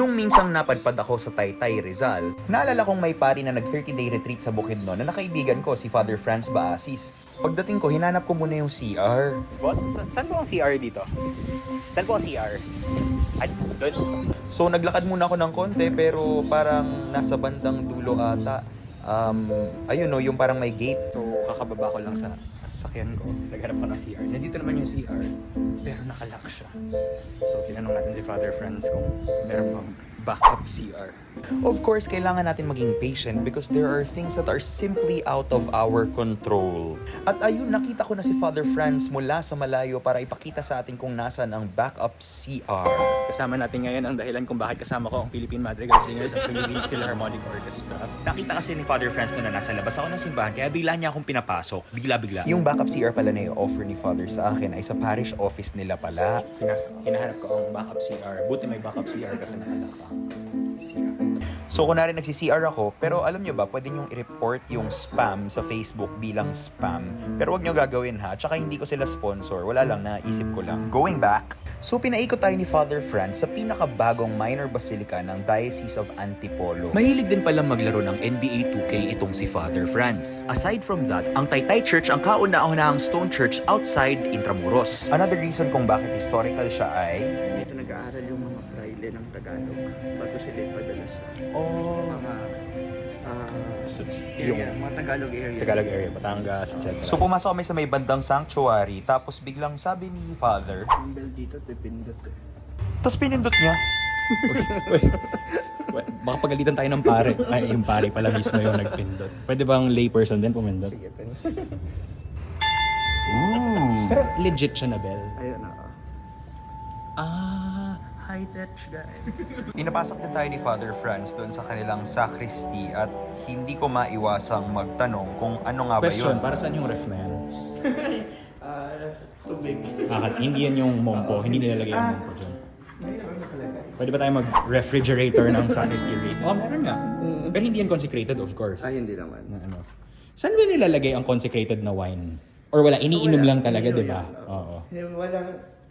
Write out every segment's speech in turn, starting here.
Nung minsang napadpad ako sa Taytay Rizal, naalala kong may pari na nag 30-day retreat sa Bukidnon na nakaibigan ko si Father Franz Baasis. Pagdating ko, hinanap ko muna yung CR. Boss, saan po ang CR dito? Saan po ang CR? Ay, doon. So naglakad muna ako ng konti pero parang nasa bandang dulo ata. Um, ayun no, yung parang may gate. So, kakababa ko lang sa sasakyan ko. Naghanap ko ng CR. Nandito naman yung CR, pero nakalock siya. So, tinanong natin si Father Franz kung meron bang backup CR. Of course, kailangan natin maging patient because there are things that are simply out of our control. At ayun, nakita ko na si Father Franz mula sa malayo para ipakita sa atin kung nasan ang backup CR. Kasama natin ngayon ang dahilan kung bakit kasama ko ang Philippine Madrigal Singers at Philippine Philharmonic Orchestra. Nakita kasi ni Father Franz na nasa labas ako ng simbahan kaya bigla niya akong pinapasok. Bigla-bigla. Yung backup CR pala na i-offer ni Father sa akin ay sa parish office nila pala. Hina- hinahanap ko ang backup CR. Buti may backup CR kasi ang CR. So kunwari nagsi-CR ako, pero alam nyo ba, pwede nyo i-report yung spam sa Facebook bilang spam. Pero wag nyo gagawin ha, tsaka hindi ko sila sponsor, wala lang, naisip ko lang. Going back, so pinaikot tayo ni Father Franz sa pinakabagong minor basilica ng Diocese of Antipolo. Mahilig din palang maglaro ng NBA 2K itong si Father Franz. Aside from that, ang Taytay Church ang kauna-unahang stone church outside Intramuros. Another reason kung bakit historical siya ay... Dito nag-aaral yung mga praile ng Tagalog area, yung mga Tagalog area. Tagalog area, Batangas, etc. So pumasok kami sa may bandang sanctuary, tapos biglang sabi ni Father, Yung bell dito, depindot eh. tapos pinindot niya. Well, Baka pagalitan tayo ng pare. Ay, yung pare pala mismo yung nagpindot. Pwede bang layperson din pumindot? Sige, pen. Ooh. Pero legit siya na bell. Ayun na. ah. Ah, high-tech guys. Pinapasok din tayo ni Father Franz doon sa kanilang sacristy at hindi ko maiwasang magtanong kung ano nga ba Question, yun. para saan yung ref na yan? Ah, tubig. Ah, hindi yan yung mompo. Hindi nilalagay yung mompo dyan. Mayroon nakalagay. Pwede ba tayo mag-refrigerator ng sacristy rate? Oh, meron nga. Pero hindi yan consecrated, of course. Ah, hindi naman. Na ano. Saan ba nilalagay ang consecrated na wine? Or wala, iniinom Wala. lang talaga, di ba? Oo. Yung walang,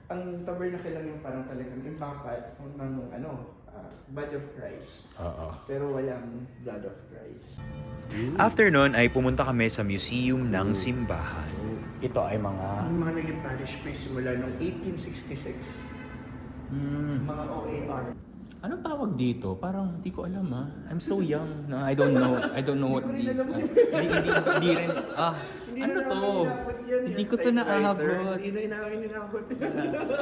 ang tabernacle lang yung parang talagang yung bakat ng ano, ah, body of Christ. Oo. Pero walang blood of Christ. After nun ay pumunta kami sa museum ng simbahan. Ito ay mga... Ang mga naging parish priest simula noong 1866, Hmm, mga OAR. Anong tawag dito? Parang hindi ko alam ah. I'm so young. No, I don't know. I don't know what alam. are. Hindi, hindi, hindi rin. Ah, Hindi ano na to? yan, Hindi ko to naabot. Hindi na namin inabot yan.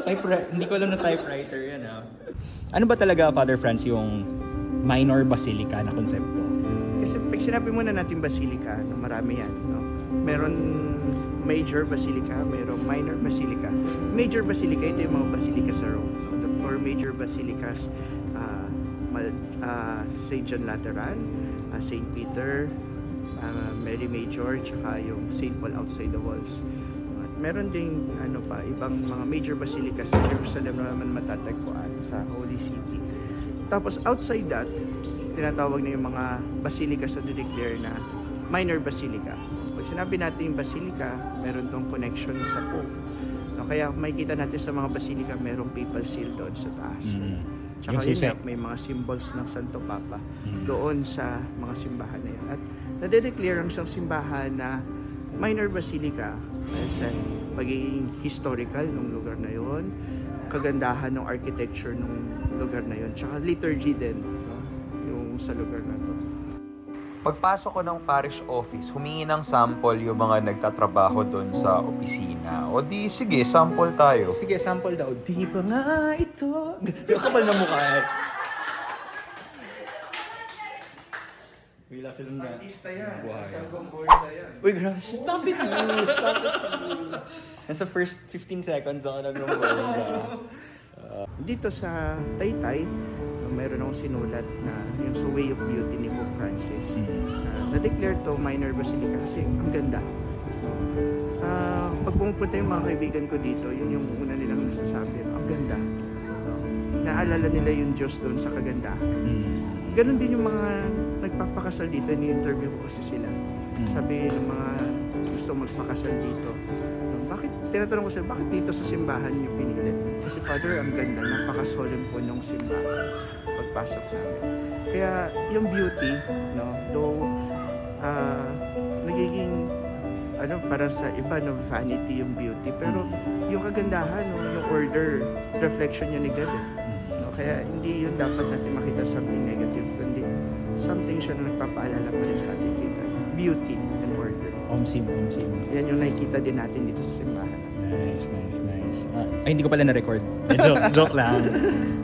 Typewriter, hindi ko alam na typewriter yan ah. Ano ba talaga, Father Franz, yung minor basilica na konsepto? Kasi pag sinabi muna natin basilica, no, marami yan. No? Meron major basilica, meron minor basilica. Major basilica, ito yung mga basilica sa Rome. No? The four major basilicas, uh, St. John Lateran, uh, St. Peter, uh, Mary Major, tsaka yung St. Paul outside the walls. At meron ding ano pa, ibang mga major basilica sa Jerusalem na naman matatagpuan sa Holy City. Tapos outside that, tinatawag na yung mga basilica sa declare na minor basilica. Pag sinabi natin yung basilica, meron tong connection sa Pope. No, kaya makikita natin sa mga basilica, merong papal seal doon sa taas. Mm. Tsaka Yung yun may mga symbols ng Santo Papa Mm. doon sa mga simbahan na yun. At nade-declare ang isang simbahan na minor basilica sa pagiging historical ng lugar na yon, kagandahan ng architecture ng lugar na yon, tsaka liturgy din no? yung sa lugar na. Pagpasok ko ng parish office, humingi ng sample yung mga nagtatrabaho doon sa opisina. O di, sige, sample tayo. Sige, sample daw. Di ba nga ito? Yung kapal na mukha eh. Wala silang na. Buhay. yan. Uy, grabe. Stop it you. Stop it you. Nasa first 15 seconds ako nag words ah. Dito sa Taytay, meron akong sinulat na yung sa Way of Beauty ni Pope Francis. Uh, na-declare to minor basilica kasi ang ganda. Ah, pag pumupunta yung mga kaibigan ko dito, yun yung una nilang nasasabi, ang ganda. Naalala nila yung Diyos doon sa kagandahan. Ganon din yung mga nagpapakasal dito, ni-interview ko kasi sila. Sabi ng mga gusto magpakasal dito, bakit, tinatanong ko sila, bakit dito sa simbahan niyo pinili? Kasi Father, ang ganda, napaka-solemn po nung simbahan. Pag pinapasok namin. Kaya yung beauty, no, though ah, nagiging ano para sa iba no vanity yung beauty pero yung kagandahan no, yung order reflection yun ni God eh. no, kaya hindi yun dapat natin makita something negative kundi something siya na nagpapaalala pa rin sa atin kita beauty Omsim, omsim. yan yung nakikita din natin dito sa simbahan Nice, nice, nice. Ah, ay, hindi ko pala na-record. Eh, joke, joke lang.